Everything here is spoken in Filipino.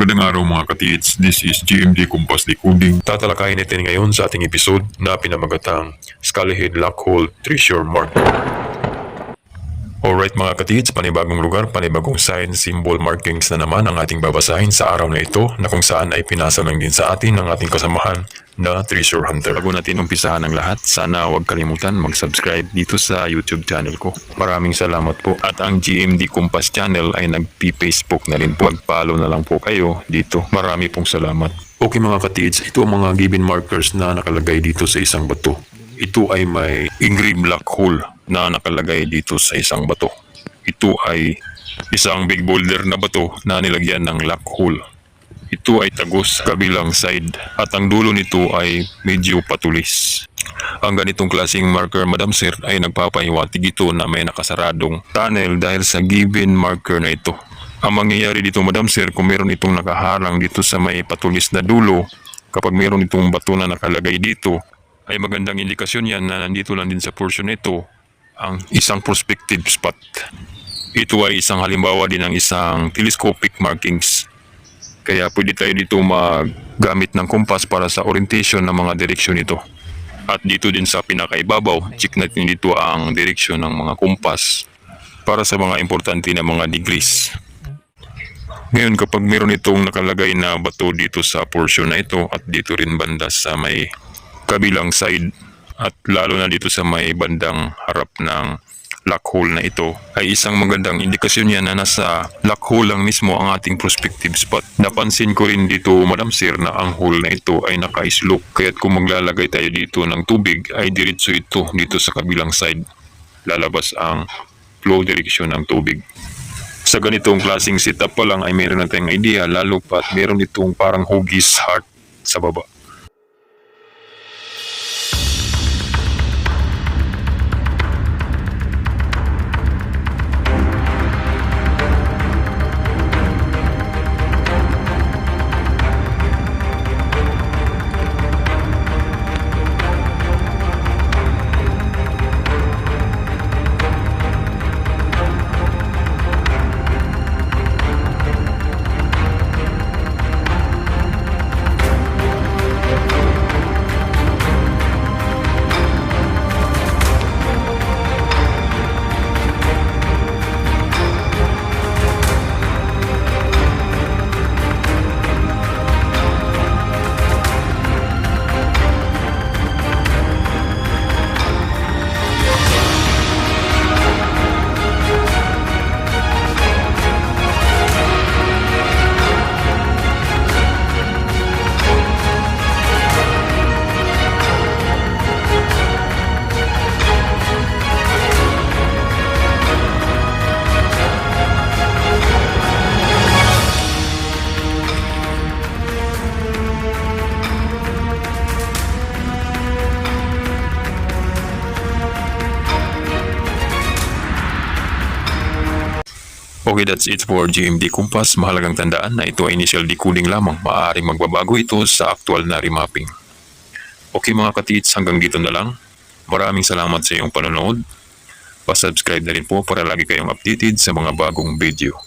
Magandang araw mga katiits, this is GMD Kumpas Decoding. Tatalakayin natin ngayon sa ating episode na pinamagatang Skullhead Lockhole Treasure Mark. Alright mga katiits, panibagong lugar, panibagong sign, symbol, markings na naman ang ating babasahin sa araw na ito na kung saan ay pinasa lang din sa atin ng ating kasamahan na Treasure Hunter. Bago natin umpisahan ang lahat, sana huwag kalimutan mag-subscribe dito sa YouTube channel ko. Maraming salamat po. At ang GMD Kumpas channel ay nag-Facebook na rin po. Mag-follow na lang po kayo dito. Marami pong salamat. Okay mga katids, ito ang mga given markers na nakalagay dito sa isang bato. Ito ay may engraved black hole na nakalagay dito sa isang bato. Ito ay isang big boulder na bato na nilagyan ng lock hole. Ito ay tagos kabilang side at ang dulo nito ay medyo patulis. Ang ganitong klaseng marker Madam Sir ay nagpapahiwatig ito na may nakasaradong tunnel dahil sa given marker na ito. Ang mangyayari dito Madam Sir kung meron itong nakaharang dito sa may patulis na dulo kapag meron itong bato na nakalagay dito ay magandang indikasyon yan na nandito lang din sa portion nito ang isang prospective spot. Ito ay isang halimbawa din ng isang telescopic markings kaya pwede tayo dito maggamit ng kompas para sa orientation ng mga direksyon nito. At dito din sa pinakaibabaw, check natin dito ang direksyon ng mga kompas para sa mga importante na mga degrees. Ngayon kapag meron itong nakalagay na bato dito sa portion na ito at dito rin banda sa may kabilang side at lalo na dito sa may bandang harap ng lock hole na ito ay isang magandang indikasyon yan na nasa lock hole lang mismo ang ating prospective spot. Napansin ko rin dito Madam Sir na ang hole na ito ay naka-slope kaya't kung maglalagay tayo dito ng tubig ay diretso ito dito sa kabilang side. Lalabas ang flow direction ng tubig. Sa ganitong klaseng setup pa lang ay meron na tayong idea lalo pa at meron itong parang hugis heart sa baba. Okay, that's it for GMD Compass. Mahalagang tandaan na ito ay initial decoding lamang. Maaaring magbabago ito sa actual na remapping. Okay mga katits, hanggang dito na lang. Maraming salamat sa iyong panonood. Pa-subscribe na rin po para lagi kayong updated sa mga bagong video.